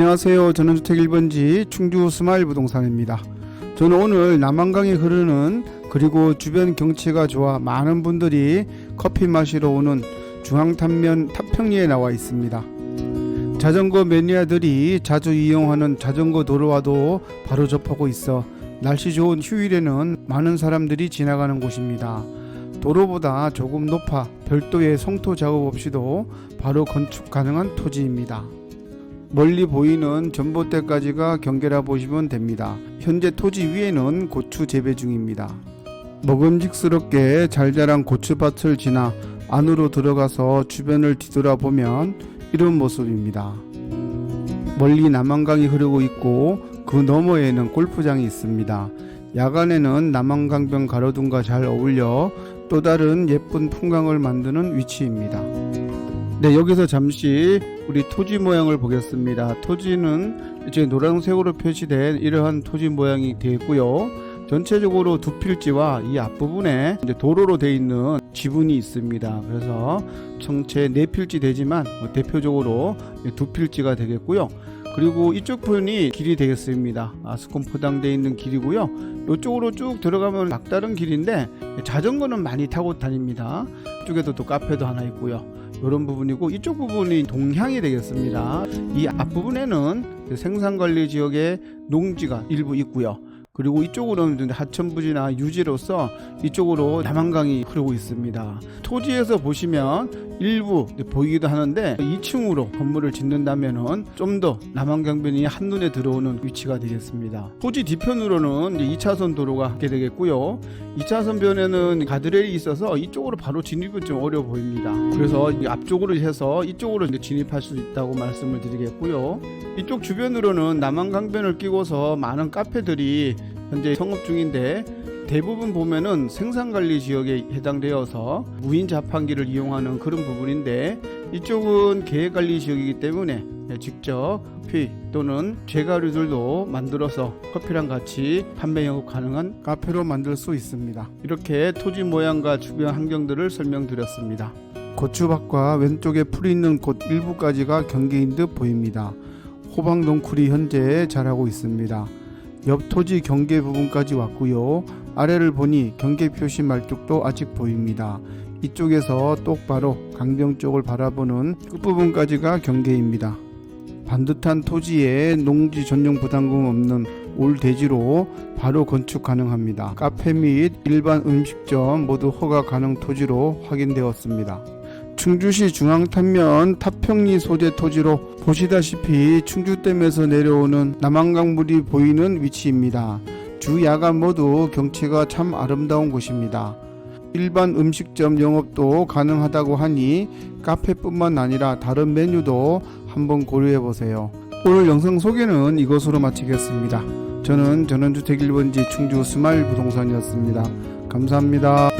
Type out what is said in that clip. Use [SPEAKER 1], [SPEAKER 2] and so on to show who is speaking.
[SPEAKER 1] 안녕하세요. 저는 주택 1번지 충주 스마일 부동산입니다. 저는 오늘 남한강이 흐르는 그리고 주변 경치가 좋아 많은 분들이 커피 마시러 오는 중앙탄면 탑평리에 나와 있습니다. 자전거 매니아들이 자주 이용하는 자전거 도로와도 바로 접하고 있어 날씨 좋은 휴일에는 많은 사람들이 지나가는 곳입니다. 도로보다 조금 높아 별도의 성토 작업 없이도 바로 건축 가능한 토지입니다. 멀리 보이는 전봇대까지가 경계라 보시면 됩니다. 현재 토지 위에는 고추 재배 중입니다. 먹음직스럽게 잘 자란 고추밭을 지나 안으로 들어가서 주변을 뒤돌아보면 이런 모습입니다. 멀리 남한강이 흐르고 있고 그 너머에는 골프장이 있습니다. 야간에는 남한강변 가로등과 잘 어울려 또 다른 예쁜 풍광을 만드는 위치입니다. 네, 여기서 잠시 우리 토지 모양을 보겠습니다. 토지는 이제 노란색으로 표시된 이러한 토지 모양이 되어 있고요. 전체적으로 두 필지와 이 앞부분에 도로로 되어 있는 지분이 있습니다. 그래서 전체 네 필지 되지만 뭐 대표적으로 두 필지가 되겠고요. 그리고 이쪽 편이 길이 되겠습니다. 아스콘 포장되어 있는 길이고요. 이쪽으로 쭉 들어가면 막다른 길인데 자전거는 많이 타고 다닙니다. 이쪽에도 또 카페도 하나 있고요. 이런 부분이고 이쪽 부분이 동향이 되겠습니다. 이 앞부분에는 그 생산관리 지역의 농지가 일부 있고요. 그리고 이쪽으로는 하천부지나 유지로서 이쪽으로 남한강이 흐르고 있습니다. 토지에서 보시면 일부 보이기도 하는데 2층으로 건물을 짓는다면은 좀더 남한강변이 한눈에 들어오는 위치가 되겠습니다. 토지 뒤편으로는 이제 2차선 도로가 하게 되겠고요. 2차선 변에는 가드레일이 있어서 이쪽으로 바로 진입은 좀 어려워 보입니다. 그래서 이 앞쪽으로 해서 이쪽으로 진입할 수 있다고 말씀을 드리겠고요. 이쪽 주변으로는 남한강변을 끼고서 많은 카페들이 현재 성업 중인데 대부분 보면은 생산관리 지역에 해당되어서 무인 자판기를 이용하는 그런 부분인데 이쪽은 계획관리 지역이기 때문에 직접 커피 또는 제가류들도 만들어서 커피랑 같이 판매 영업 가능한 카페로 만들 수 있습니다. 이렇게 토지 모양과 주변 환경들을 설명드렸습니다. 고추밭과 왼쪽에 풀이 있는 곳 일부까지가 경계인 듯 보입니다. 호박 넝쿨이 현재 자라고 있습니다. 옆 토지 경계 부분까지 왔고요. 아래를 보니 경계 표시 말뚝도 아직 보입니다. 이쪽에서 똑바로 강병 쪽을 바라보는 끝부분까지가 경계입니다. 반듯한 토지에 농지 전용 부담금 없는 올 대지로 바로 건축 가능합니다. 카페 및 일반 음식점 모두 허가 가능 토지로 확인되었습니다. 충주시 중앙탄면 타평리 소재 토지로 보시다시피 충주댐에서 내려오는 남한강물이 보이는 위치입니다. 주 야간 모두 경치가 참 아름다운 곳입니다. 일반 음식점 영업도 가능하다고 하니 카페뿐만 아니라 다른 메뉴도 한번 고려해 보세요. 오늘 영상 소개는 이것으로 마치겠습니다. 저는 전원주택 1번지 충주 스마일 부동산이었습니다. 감사합니다.